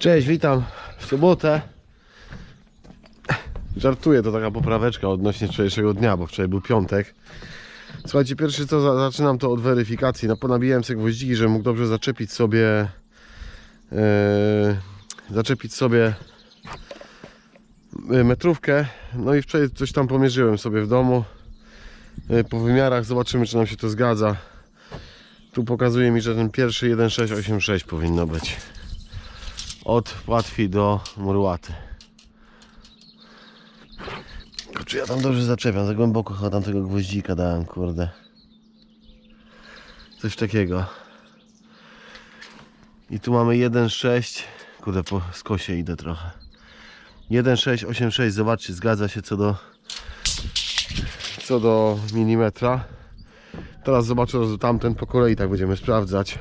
Cześć, witam w sobotę. Żartuję, to taka popraweczka odnośnie wczorajszego dnia, bo wczoraj był piątek. Słuchajcie, pierwszy co, za- zaczynam to od weryfikacji. No, ponabijałem sobie gwoździki, żebym mógł dobrze zaczepić sobie yy, zaczepić sobie yy, metrówkę. No i wczoraj coś tam pomierzyłem sobie w domu. Yy, po wymiarach zobaczymy, czy nam się to zgadza. Tu pokazuje mi, że ten pierwszy 1686 powinno być od płatwi do murłaty. Czy ja tam dobrze zaczepiam? Za głęboko chyba tam tego gwoździka dałem, kurde. Coś takiego. I tu mamy 1,6. Kurde, po skosie idę trochę. 1,686, zobaczcie, zgadza się co do co do milimetra. Teraz zobaczę tamten po kolei, tak będziemy sprawdzać.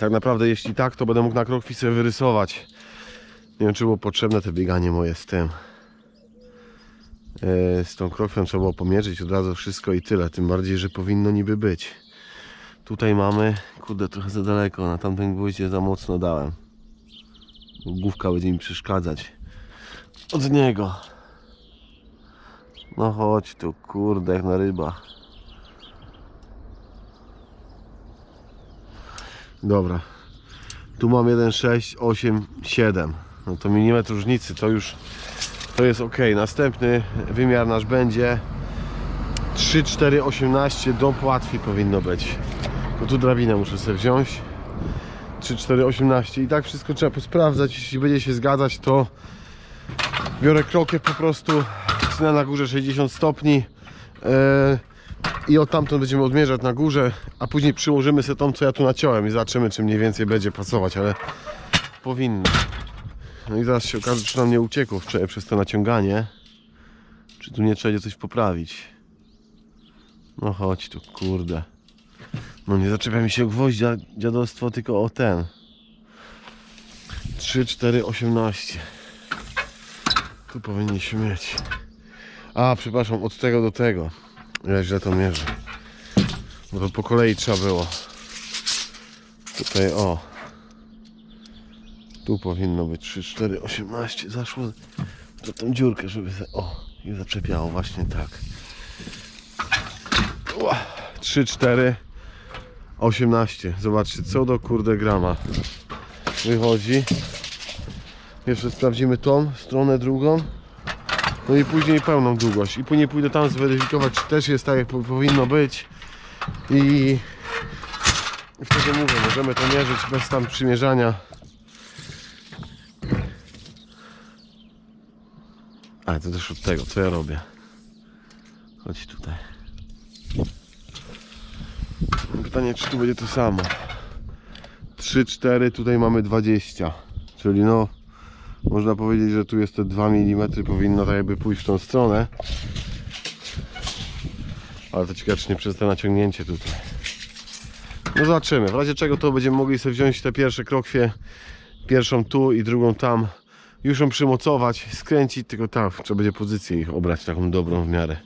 Tak naprawdę jeśli tak, to będę mógł na krokwi sobie wyrysować. Nie wiem czy było potrzebne te bieganie moje z tym. Yy, Z tą krokwią trzeba było pomierzyć od razu wszystko i tyle. Tym bardziej, że powinno niby być. Tutaj mamy, kurde trochę za daleko, na tamten gwoździe za mocno dałem. Główka będzie mi przeszkadzać. Od niego. No chodź tu, kurde, jak na rybach. Dobra. Tu mam 1,6, 8, 7. No to milimetr różnicy, to już to jest ok. Następny wymiar nasz będzie 3, 4, 18 do płatwi powinno być. Bo tu drabinę muszę sobie wziąć. 3, 4, 18 i tak wszystko trzeba posprawdzać. Jeśli będzie się zgadzać, to biorę krokiet po prostu na górze 60 stopni. e, i od tamtąd będziemy odmierzać na górze, a później przyłożymy sobie tą, co ja tu naciąłem i zobaczymy, czy mniej więcej będzie pasować, ale powinno. No i zaraz się okaże, czy nam nie uciekło wczoraj przez to naciąganie. Czy tu nie trzeba będzie coś poprawić. No chodź tu, kurde. No nie zaczepia mi się gwoździa dziadostwo, tylko o ten. 3, 4, 18. Tu powinniśmy mieć. A, przepraszam, od tego do tego. Ja źle to mierzę. Bo to po kolei trzeba było. Tutaj o. Tu powinno być 3, 4, 18. Zaszło to tą dziurkę, żeby. za- O, i zaczepiało właśnie tak. Ła, 3, 4, 18. Zobaczcie, co do kurde grama wychodzi. Jeszcze sprawdzimy tą stronę drugą. No i później pełną długość. I później pójdę tam zweryfikować, czy też jest tak, jak po- powinno być. I wtedy mówię, możemy to mierzyć bez tam przymierzania. A, to też od tego, co ja robię. Chodź tutaj. Pytanie, czy tu będzie to samo. 3, 4, tutaj mamy 20. Czyli no, można powiedzieć, że tu jest te 2 mm powinno tak jakby pójść w tą stronę. Ale to ciekawe, czy nie przez to naciągnięcie tutaj. No zobaczymy. W razie czego to będziemy mogli sobie wziąć te pierwsze krokwie. Pierwszą tu i drugą tam. Już ją przymocować, skręcić, tylko tak, trzeba będzie pozycję ich obrać taką dobrą w miarę.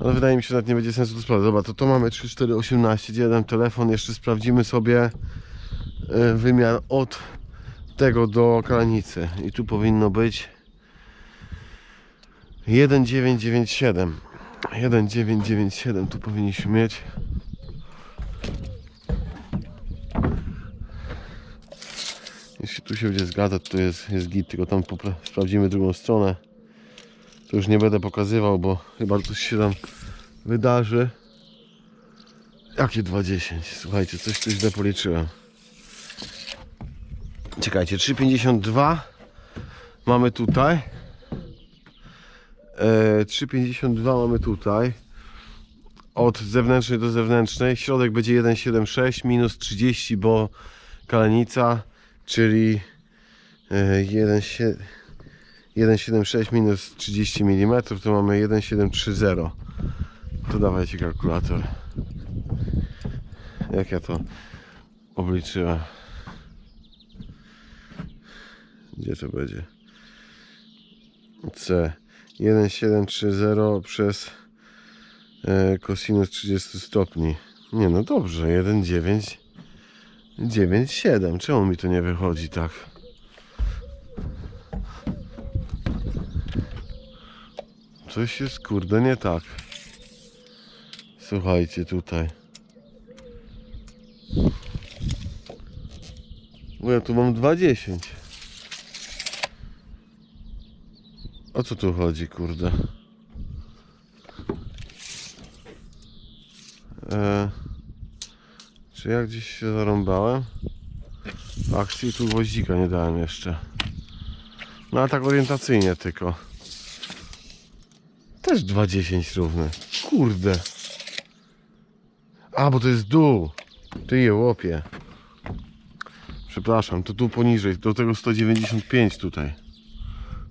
Ale wydaje mi się, że nawet nie będzie sensu to sprawdzać. Dobra, to to mamy 3, 4, 18. Gdzie jeden telefon? Jeszcze sprawdzimy sobie e, wymiar od tego do kalanicy i tu powinno być 1997 1997 tu powinniśmy mieć. Jeśli tu się będzie zgadzać to jest, jest git tylko tam sprawdzimy drugą stronę. To już nie będę pokazywał bo chyba coś się tam wydarzy. Jakie 2,10 słuchajcie coś tu źle policzyłem Czekajcie, 3,52 mamy tutaj. E, 3,52 mamy tutaj. Od zewnętrznej do zewnętrznej. Środek będzie 1,76 minus 30, bo kalenica, czyli e, 1,7 1,76 minus 30 mm to mamy 1,730. To dawajcie kalkulator. Jak ja to obliczyłem. Gdzie to będzie? C 1730 przez e, kosinus 30 stopni. Nie no dobrze, 1,9 9,7. Czemu mi to nie wychodzi tak? Coś jest kurde nie tak. Słuchajcie tutaj. Bo ja tu mam 2,10. O co tu chodzi, kurde? E, czy ja gdzieś się zarąbałem? Akcji tu gwoździka nie dałem jeszcze. No a tak orientacyjnie tylko. Też 2,10 równe. Kurde. A, bo to jest dół. Ty je łopie. Przepraszam, to tu poniżej, do tego 195 tutaj.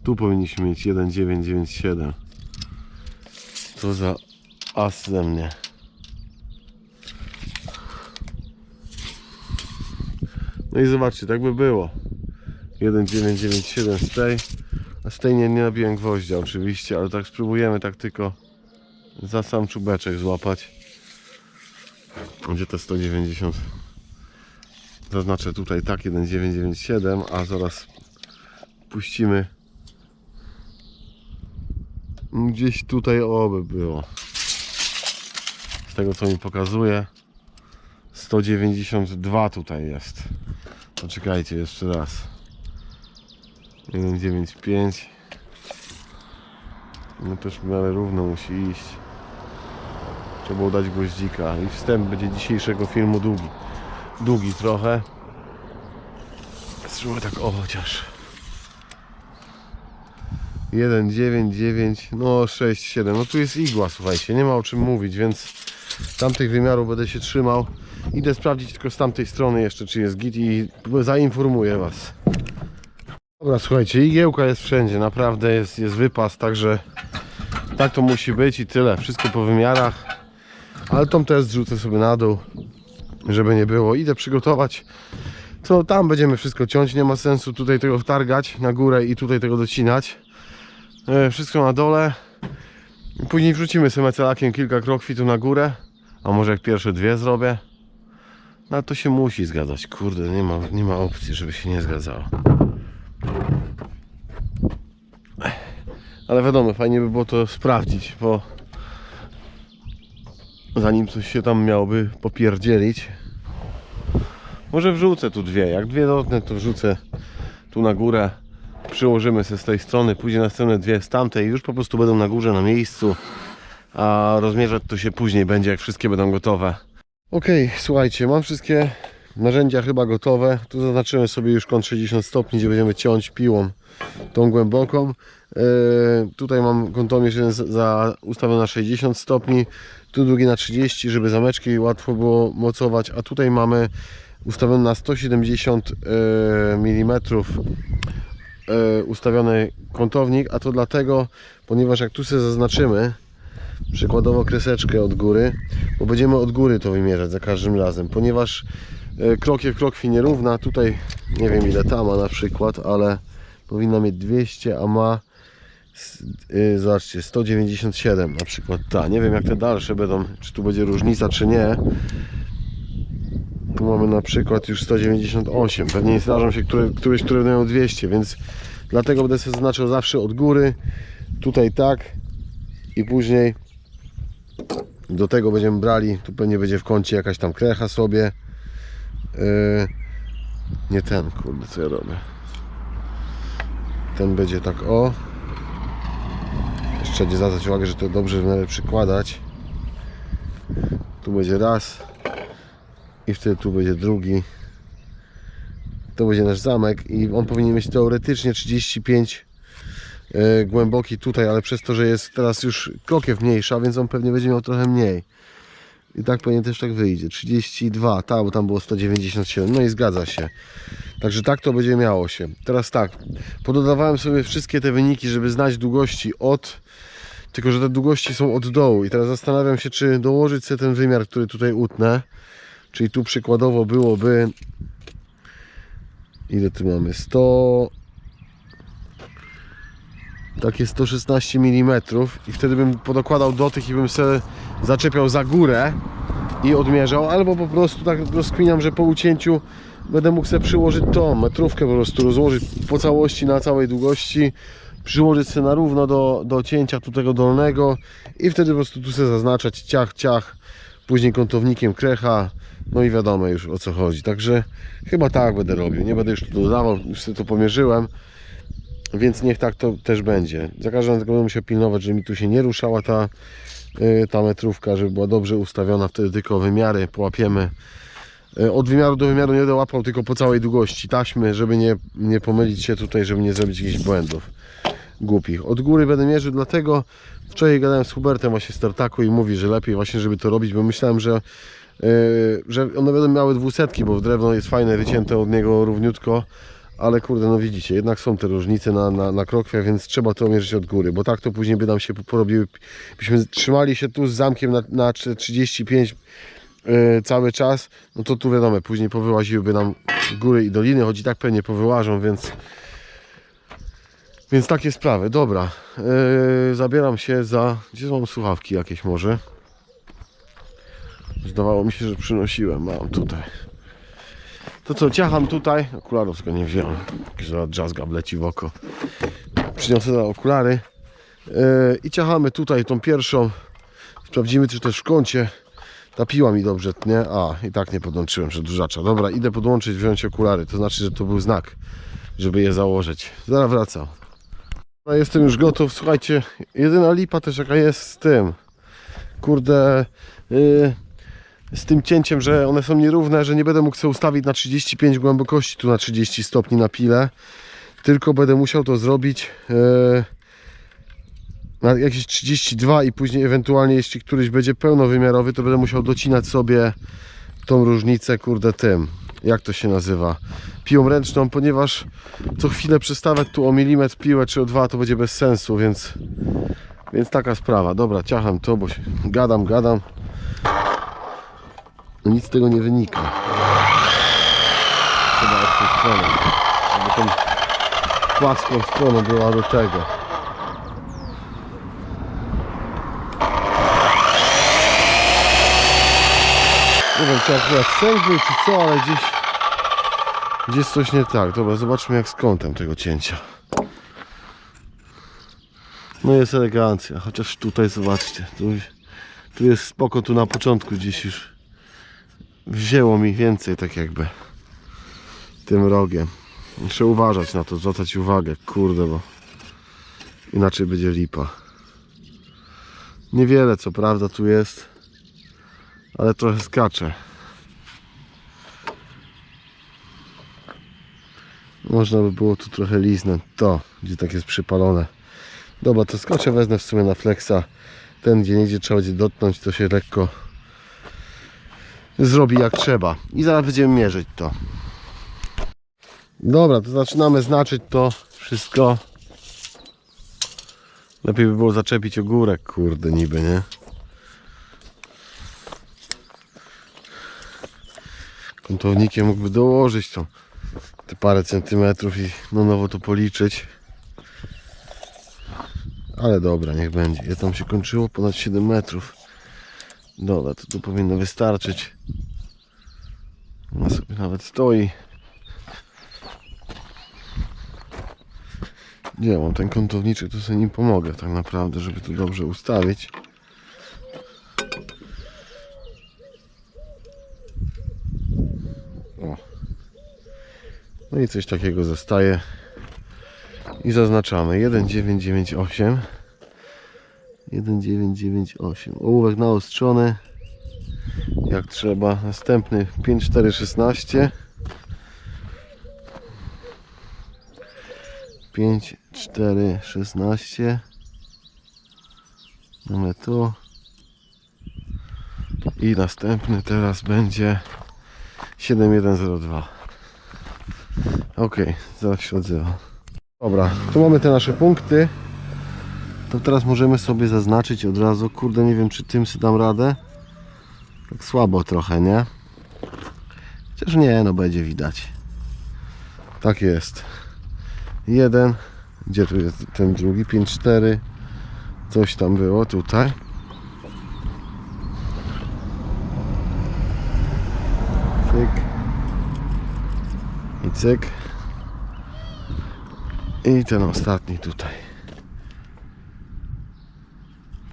Tu powinniśmy mieć 1997. Co za as ze mnie. No i zobaczcie, tak by było. 1997 z tej. A z tej nie, nie nabiłem gwoździa oczywiście, ale tak spróbujemy tak tylko za sam czubeczek złapać. Gdzie to 190? Zaznaczę tutaj tak 1997, a zaraz puścimy gdzieś tutaj oby było. Z tego co mi pokazuje 192 tutaj jest. Poczekajcie jeszcze raz. 195 No też w miarę równo musi iść. Trzeba było dać gwoździka. I wstęp będzie dzisiejszego filmu długi. Długi trochę. Spróbuję tak o chociaż. 1, 9, 9, no 6, 7. No tu jest igła, słuchajcie, nie ma o czym mówić, więc tamtych wymiarów będę się trzymał. Idę sprawdzić tylko z tamtej strony jeszcze, czy jest git i zainformuję Was. Dobra, słuchajcie, igiełka jest wszędzie, naprawdę jest, jest wypas, także tak to musi być i tyle. Wszystko po wymiarach. Ale tą też zrzucę sobie na dół, żeby nie było. Idę przygotować. Co tam będziemy wszystko ciąć, nie ma sensu tutaj tego wtargać na górę i tutaj tego docinać. E, Wszystko na dole. Później wrzucimy sobie mecelakiem kilka krokwi tu na górę. A może jak pierwsze dwie zrobię. No to się musi zgadzać. Kurde, nie ma, nie ma opcji, żeby się nie zgadzało. Ale wiadomo, fajnie by było to sprawdzić, bo zanim coś się tam miałoby popierdzielić. Może wrzucę tu dwie. Jak dwie dotnę, to wrzucę tu na górę. Przyłożymy się z tej strony, później następne dwie z tamtej. Już po prostu będą na górze, na miejscu. A rozmierzać to się później będzie, jak wszystkie będą gotowe. Ok, słuchajcie, mam wszystkie narzędzia chyba gotowe. Tu zaznaczymy sobie już kąt 60 stopni, gdzie będziemy ciąć piłą tą głęboką. E, tutaj mam kątomierz jeden za ustawiony na 60 stopni, tu drugi na 30, żeby zameczki łatwo było mocować, a tutaj mamy ustawiony na 170 mm e, ustawiony kątownik, a to dlatego, ponieważ jak tu sobie zaznaczymy przykładowo kreseczkę od góry, bo będziemy od góry to wymierzać za każdym razem, ponieważ e, krokiem krokwi nierówna, tutaj nie wiem ile ta ma na przykład, ale powinna mieć 200, a ma s- y, zobaczcie 197 na przykład ta, nie wiem jak te dalsze będą, czy tu będzie różnica czy nie tu mamy na przykład już 198 pewnie nie zdarzą się które, któreś, które będą miały 200 więc dlatego będę sobie zaznaczał zawsze od góry tutaj tak i później do tego będziemy brali tu pewnie będzie w kącie jakaś tam krecha sobie. Yy, nie ten kurde co ja robię. Ten będzie tak o. Jeszcze będzie zwracać uwagę, że to dobrze w miarę przykładać tu będzie raz i wtedy tu będzie drugi. To będzie nasz zamek i on powinien mieć teoretycznie 35 e, głęboki tutaj, ale przez to, że jest teraz już krokiew mniejsza, więc on pewnie będzie miał trochę mniej. I tak pewnie też tak wyjdzie. 32, tak, bo tam było 197 no i zgadza się. Także tak to będzie miało się. Teraz tak, pododawałem sobie wszystkie te wyniki, żeby znać długości od, tylko że te długości są od dołu. I teraz zastanawiam się, czy dołożyć sobie ten wymiar, który tutaj utnę, czyli tu przykładowo byłoby, ile tu mamy, 100, takie 116 mm i wtedy bym podokładał do tych i bym sobie zaczepiał za górę i odmierzał, albo po prostu tak rozkminiam, że po ucięciu będę mógł sobie przyłożyć tą metrówkę po prostu rozłożyć po całości na całej długości. Przyłożyć sobie na równo do, do cięcia tu tego dolnego. I wtedy po prostu tu sobie zaznaczać ciach, ciach później kątownikiem krecha no i wiadomo już o co chodzi. Także chyba tak będę robił, nie będę już tu dodawał już sobie to pomierzyłem. Więc niech tak to też będzie. Za każdym razem będę musiał pilnować, żeby mi tu się nie ruszała ta, y, ta metrówka, żeby była dobrze ustawiona wtedy tylko wymiary połapiemy. E, od wymiaru do wymiaru nie będę łapał tylko po całej długości taśmy, żeby nie, nie pomylić się tutaj, żeby nie zrobić jakichś błędów głupich. Od góry będę mierzył, dlatego wczoraj gadałem z Hubertem właśnie z Tartaku i mówi, że lepiej właśnie, żeby to robić, bo myślałem, że, yy, że one będą miały dwusetki, bo drewno jest fajne, wycięte od niego równiutko, ale kurde, no widzicie, jednak są te różnice na, na, na krokwie, więc trzeba to mierzyć od góry, bo tak to później by nam się porobiły, byśmy trzymali się tu z zamkiem na, na 35 e, cały czas, no to tu wiadomo, później powyłaziłyby nam góry i doliny, choć i tak pewnie powyłażą, więc więc takie sprawy, dobra. E, zabieram się za, gdzie mam słuchawki jakieś może? Zdawało mi się, że przynosiłem, mam tutaj. To co, ciacham tutaj, okularów tylko nie wziąłem, jakiś drzazga leci w oko. Przyniosę za okulary. E, i ciachamy tutaj tą pierwszą. Sprawdzimy czy też w kącie. Ta piła mi dobrze tnie. A, i tak nie podłączyłem przedłużacza. Dobra, idę podłączyć, wziąć okulary. To znaczy, że to był znak, żeby je założyć. Zaraz wracam. No, jestem już gotów. Słuchajcie, jedyna lipa też jaka jest z tym. Kurde, yy, z tym cięciem, że one są nierówne, że nie będę mógł sobie ustawić na 35 głębokości, tu na 30 stopni na pile. Tylko będę musiał to zrobić. Yy, na jakieś 32 i później ewentualnie jeśli któryś będzie pełnowymiarowy to będę musiał docinać sobie tą różnicę kurde tym jak to się nazywa piłą ręczną ponieważ co chwilę przestawiać tu o milimetr piłę czy o dwa to będzie bez sensu więc więc taka sprawa. Dobra ciacham to bo się gadam gadam. Nic z tego nie wynika. Chyba od żeby tą płaską stroną była do tego Nie wiem, czy akurat sęk był, czy co, ale gdzieś... Gdzieś coś nie tak. Dobra, zobaczmy jak z kątem tego cięcia. No jest elegancja, chociaż tutaj zobaczcie. Tu, tu jest spoko, tu na początku gdzieś już wzięło mi więcej tak jakby tym rogiem. Muszę uważać na to, zwracać uwagę, kurde, bo inaczej będzie lipa. Niewiele co prawda tu jest ale trochę skacze. Można by było tu trochę liznąć to, gdzie tak jest przypalone. Dobra, to skoczę wezmę w sumie na flexa. Ten, gdzie nie gdzie trzeba będzie dotknąć, to się lekko zrobi jak trzeba. I zaraz będziemy mierzyć to. Dobra, to zaczynamy znaczyć to wszystko. Lepiej by było zaczepić ogórek, kurde, niby, nie? Kątownikiem mógłby dołożyć to te parę centymetrów i no nowo to policzyć. Ale dobra, niech będzie. Je tam się kończyło ponad 7 metrów. Dobra, to tu powinno wystarczyć. Ona sobie nawet stoi. Gdzie mam ten kątowniczek to sobie nim pomogę tak naprawdę, żeby tu dobrze ustawić No i coś takiego zostaje. I zaznaczamy 1998. 1998. Ołówek naostrzony. Jak trzeba. Następny 5416. 5416. Mamy tu. I następny teraz będzie 7102. Okej, okay, zaraz się odzywa. Dobra, tu mamy te nasze punkty. To teraz możemy sobie zaznaczyć od razu. Kurde, nie wiem czy tym sobie dam radę. Tak słabo trochę, nie? Chociaż nie, no będzie widać. Tak jest. Jeden. Gdzie tu jest ten drugi? 5, 4. Coś tam było tutaj. Cyk. I cyk. I ten ostatni tutaj.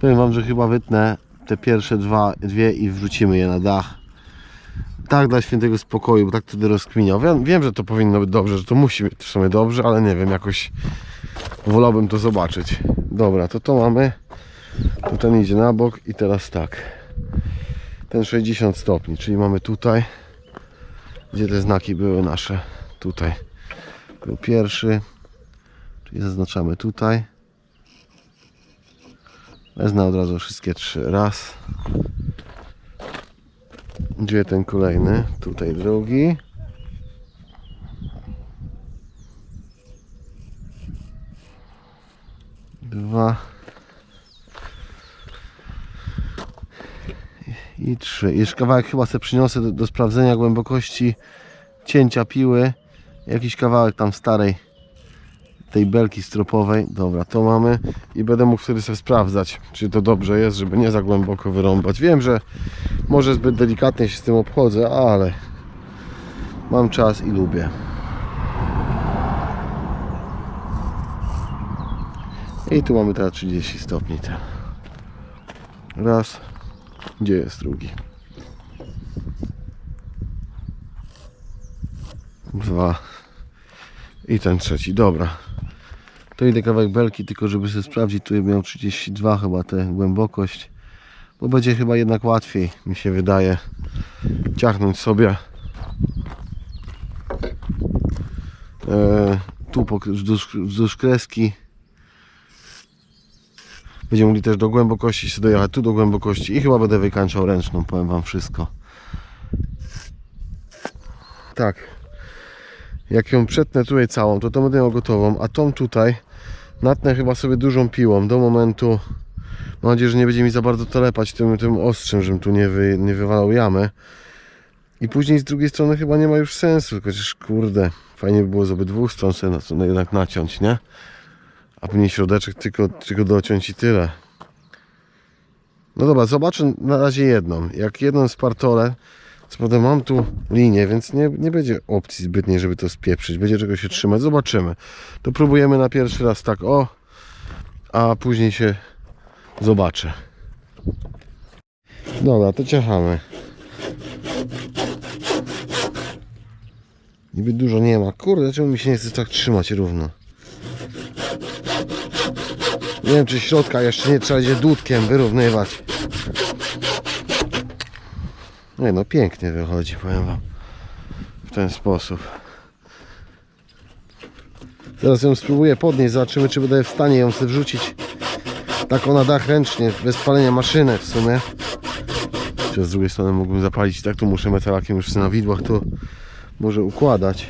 Powiem wam, że chyba wytnę te pierwsze dwa, dwie i wrzucimy je na dach. Tak dla świętego spokoju, bo tak wtedy rozkminiał. Wiem, wiem, że to powinno być dobrze, że to musi być w sumie dobrze, ale nie wiem, jakoś wolałbym to zobaczyć. Dobra, to to mamy. Tu ten idzie na bok i teraz tak. Ten 60 stopni, czyli mamy tutaj, gdzie te znaki były nasze. Tutaj był pierwszy, czyli zaznaczamy tutaj. Wezmę od razu wszystkie trzy. Raz. Gdzie ten kolejny? Tutaj drugi. Dwa. I trzy. Jeszcze kawałek chyba sobie przyniosę do, do sprawdzenia głębokości cięcia piły. Jakiś kawałek tam starej tej belki stropowej. Dobra, to mamy i będę mógł wtedy sobie sprawdzać, czy to dobrze jest, żeby nie za głęboko wyrąbać. Wiem, że może zbyt delikatnie się z tym obchodzę, ale mam czas i lubię. I tu mamy teraz 30 stopni. Ten. Raz. Gdzie jest drugi? Dwa. I ten trzeci. Dobra. To idę kawałek belki, tylko żeby sobie sprawdzić. Tu miał 32 chyba tę głębokość. Bo będzie chyba jednak łatwiej, mi się wydaje, ciachnąć sobie e, tu wzdłuż, wzdłuż kreski. Będziemy mogli też do głębokości się dojechać, tu do głębokości i chyba będę wykańczał ręczną, powiem Wam wszystko. Tak, jak ją przetnę tutaj całą, to to będę miał gotową, a tą tutaj natnę chyba sobie dużą piłą do momentu, mam nadzieję, że nie będzie mi za bardzo telepać tym, tym ostrzem, żebym tu nie, wy, nie wywalał jamy. I później z drugiej strony chyba nie ma już sensu, chociaż kurde, fajnie by było z obydwu stron sobie na, jednak naciąć, nie? A później środeczek tylko, tylko dociąć i tyle. No dobra, zobaczę na razie jedną. Jak jedną spartolę, co prawda mam tu linię, więc nie, nie będzie opcji zbytniej, żeby to spieprzyć. Będzie czego się trzymać. Zobaczymy. To próbujemy na pierwszy raz tak o, a później się zobaczę. Dobra, to ciachamy. Niby dużo nie ma. Kurde, czemu mi się nie chce tak trzymać równo? Nie wiem, czy środka jeszcze nie trzeba będzie dudkiem wyrównywać. Nie no, pięknie wychodzi, powiem wam. W ten sposób. Teraz ją spróbuję podnieść, zobaczymy czy będę w stanie ją sobie wrzucić tak na dach ręcznie, bez palenia maszyny w sumie. Czy z drugiej strony mógłbym zapalić, tak tu muszę metalakiem już na widłach to może układać.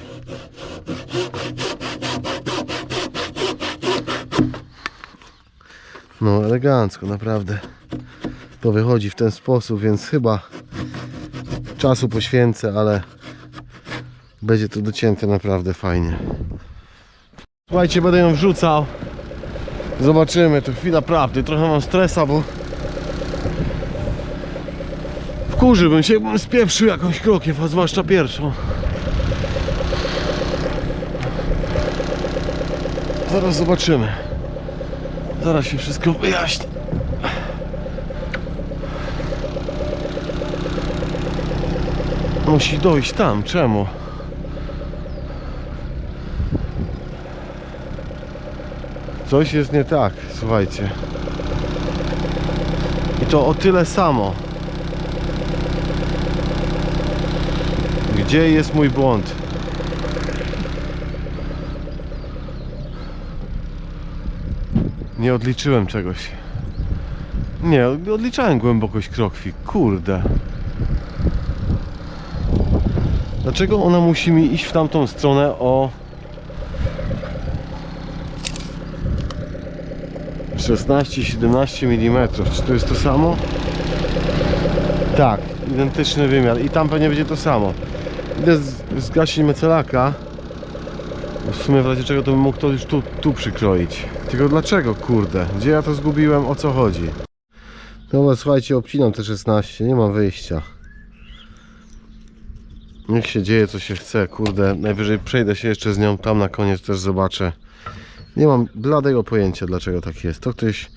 No elegancko, naprawdę. To wychodzi w ten sposób, więc chyba czasu poświęcę, ale będzie to docięte naprawdę fajnie. Słuchajcie, będę ją wrzucał. Zobaczymy, to chwila prawdy. Trochę mam stresa, bo wkurzyłbym się, jakbym spieprzył jakąś krokiew, a zwłaszcza pierwszą. Zaraz zobaczymy. Zaraz się wszystko wyjaśni. Musi dojść tam, czemu? Coś jest nie tak, słuchajcie. I to o tyle samo. Gdzie jest mój błąd? Nie odliczyłem czegoś. Nie, odliczałem głębokość krokwi. Kurde. Dlaczego ona musi mi iść w tamtą stronę o 16-17 mm? Czy to jest to samo? Tak, identyczny wymiar i tam pewnie będzie to samo. Idę zgasić mecelaka. W sumie w razie czego to bym mógł to już tu, tu przykroić. Tylko dlaczego, kurde? Gdzie ja to zgubiłem? O co chodzi? Dobra, słuchajcie, obcinam te 16, nie mam wyjścia. Niech się dzieje co się chce, kurde. Najwyżej przejdę się jeszcze z nią, tam na koniec też zobaczę. Nie mam bladego pojęcia dlaczego tak jest. To ktoś,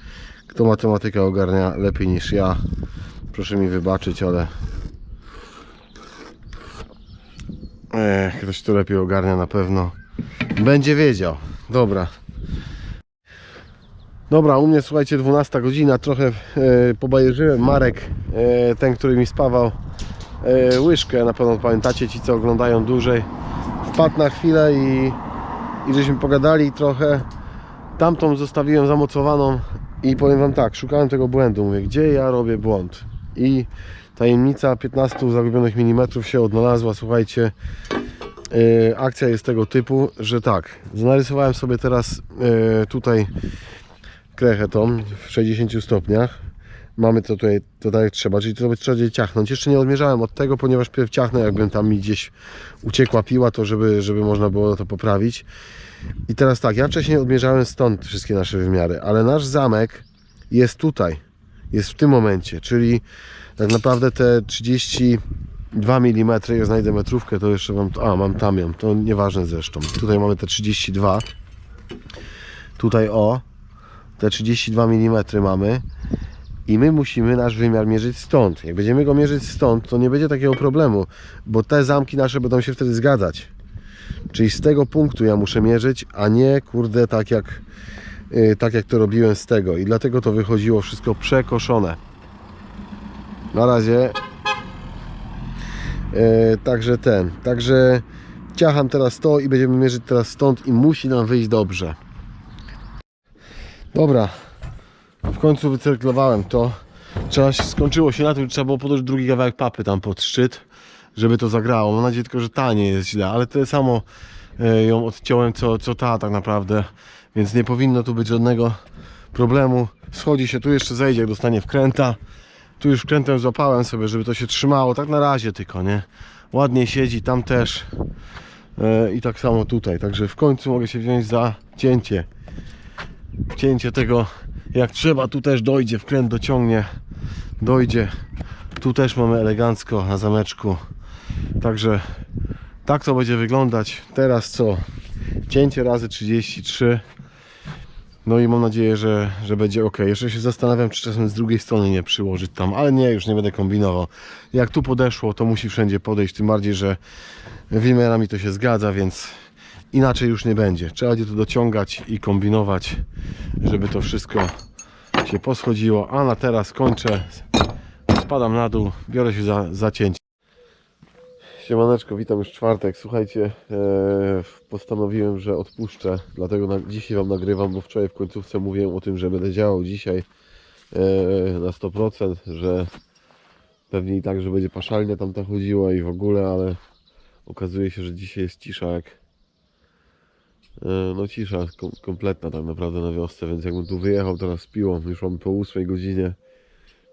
kto matematykę ogarnia lepiej niż ja. Proszę mi wybaczyć, ale Ech, ktoś to lepiej ogarnia na pewno. Będzie wiedział. Dobra. Dobra, u mnie słuchajcie 12 godzina, trochę e, pobajerzyłem. Marek, e, ten, który mi spawał łyżkę, na pewno pamiętacie ci, co oglądają dłużej. Wpadł na chwilę i, i żeśmy pogadali trochę. Tamtą zostawiłem zamocowaną i powiem wam tak, szukałem tego błędu. Mówię, gdzie ja robię błąd? I tajemnica 15 zagubionych milimetrów się odnalazła. Słuchajcie, e, akcja jest tego typu, że tak, narysowałem sobie teraz e, tutaj krechę tą w 60 stopniach. Mamy to tutaj, to tak jak trzeba, czyli to trzeba będzie ciachnąć. Jeszcze nie odmierzałem od tego, ponieważ pierw ciachnę, jakbym tam mi gdzieś uciekła piła, to żeby, żeby można było to poprawić. I teraz tak, ja wcześniej odmierzałem stąd wszystkie nasze wymiary, ale nasz zamek jest tutaj, jest w tym momencie, czyli tak naprawdę te 32 mm, ja znajdę metrówkę, to jeszcze mam, a mam tam ją, to nieważne zresztą. Tutaj mamy te 32, tutaj o, te 32 mm mamy i my musimy nasz wymiar mierzyć stąd. Jak będziemy go mierzyć stąd, to nie będzie takiego problemu, bo te zamki nasze będą się wtedy zgadzać. Czyli z tego punktu ja muszę mierzyć, a nie kurde tak jak, yy, tak jak to robiłem z tego. I dlatego to wychodziło wszystko przekoszone. Na razie. Yy, także ten. Także ciacham teraz to i będziemy mierzyć teraz stąd i musi nam wyjść dobrze. Dobra, w końcu wycyrklowałem to. Trzeba się, skończyło się na tym, że trzeba było podać drugi kawałek papy tam pod szczyt, żeby to zagrało. Mam nadzieję tylko, że ta nie jest źle, ale tyle samo e, ją odciąłem co, co ta tak naprawdę, więc nie powinno tu być żadnego problemu. Schodzi się, tu jeszcze zejdzie, jak dostanie wkręta. Tu już wkrętem złapałem sobie, żeby to się trzymało, tak na razie tylko, nie? Ładnie siedzi, tam też. E, I tak samo tutaj, także w końcu mogę się wziąć za cięcie cięcie tego jak trzeba, tu też dojdzie, wkręt dociągnie, dojdzie. Tu też mamy elegancko na zameczku. Także tak to będzie wyglądać. Teraz co? Cięcie razy 33. No i mam nadzieję, że, że będzie ok. Jeszcze się zastanawiam, czy czasem z drugiej strony nie przyłożyć tam, ale nie, już nie będę kombinował. Jak tu podeszło, to musi wszędzie podejść, tym bardziej, że wymiarami to się zgadza, więc inaczej już nie będzie. Trzeba będzie to dociągać i kombinować, żeby to wszystko się poschodziło. A na teraz kończę. Spadam na dół, biorę się za, za cięcie. Siemaneczko, witam już czwartek. Słuchajcie, e, postanowiłem, że odpuszczę, dlatego dzisiaj Wam nagrywam, bo wczoraj w końcówce mówiłem o tym, że będę działał dzisiaj e, na 100%, że pewnie i tak, że będzie paszalnia tam ta chodziła i w ogóle, ale okazuje się, że dzisiaj jest cisza jak no cisza kom, kompletna tak naprawdę na wiosce, więc jakbym tu wyjechał teraz z piłą, już mam po 8 godzinie,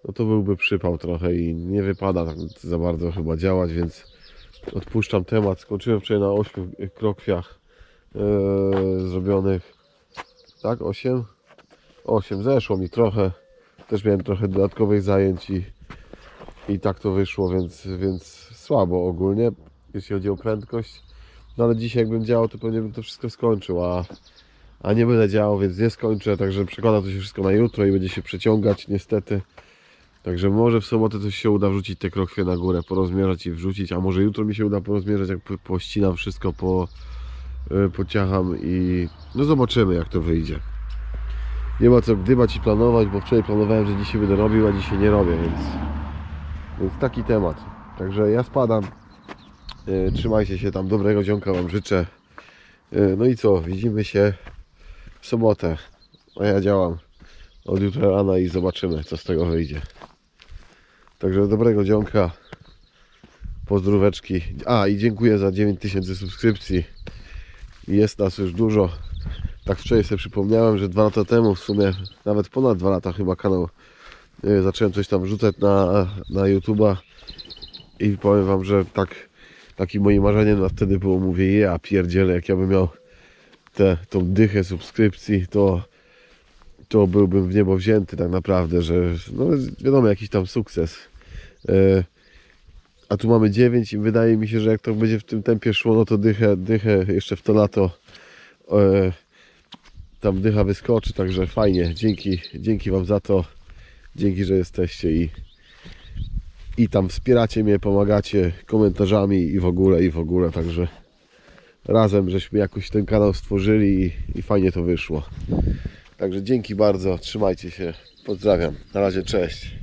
no to byłby przypał trochę i nie wypada tak za bardzo chyba działać, więc odpuszczam temat. Skończyłem wczoraj na 8 krokwiach e, zrobionych, tak? 8? 8, zeszło mi trochę, też miałem trochę dodatkowych zajęć i, i tak to wyszło, więc, więc słabo ogólnie, jeśli chodzi o prędkość. No ale dzisiaj jakbym działał, to pewnie bym to wszystko skończył, a, a nie będę działał, więc nie skończę, także przekłada to się wszystko na jutro i będzie się przeciągać niestety. Także może w sobotę coś się uda wrzucić te krokwie na górę, porozmierzać i wrzucić, a może jutro mi się uda porozmierzać, jak po- pościnam wszystko, po, yy, pociacham i no zobaczymy jak to wyjdzie. Nie ma co gdybać i planować, bo wczoraj planowałem, że dzisiaj będę robił, a dzisiaj nie robię, więc, więc taki temat. Także ja spadam, Trzymajcie się tam, dobrego dzionka Wam życzę. E, No i co, widzimy się w sobotę. A ja działam od jutra rana i zobaczymy, co z tego wyjdzie. Także dobrego dzionka. Pozdróweczki. A i dziękuję za 9000 subskrypcji. Jest nas już dużo. Tak wczoraj sobie przypomniałem, że dwa lata temu, w sumie nawet ponad dwa lata chyba kanał e, zacząłem coś tam wrzucać na, na YouTube'a i powiem Wam, że tak takim moim marzeniem na wtedy było, mówię, ja pierdzielę, jak ja bym miał tę tą dychę subskrypcji, to to byłbym w niebo wzięty tak naprawdę, że no wiadomo, jakiś tam sukces. E, a tu mamy 9 i wydaje mi się, że jak to będzie w tym tempie szło, no to dychę, dychę jeszcze w to lato e, tam dycha wyskoczy, także fajnie. Dzięki, dzięki Wam za to. Dzięki, że jesteście i, i tam wspieracie mnie, pomagacie komentarzami i w ogóle, i w ogóle, także razem żeśmy jakoś ten kanał stworzyli i, i fajnie to wyszło. Także dzięki bardzo, trzymajcie się, pozdrawiam. Na razie, cześć.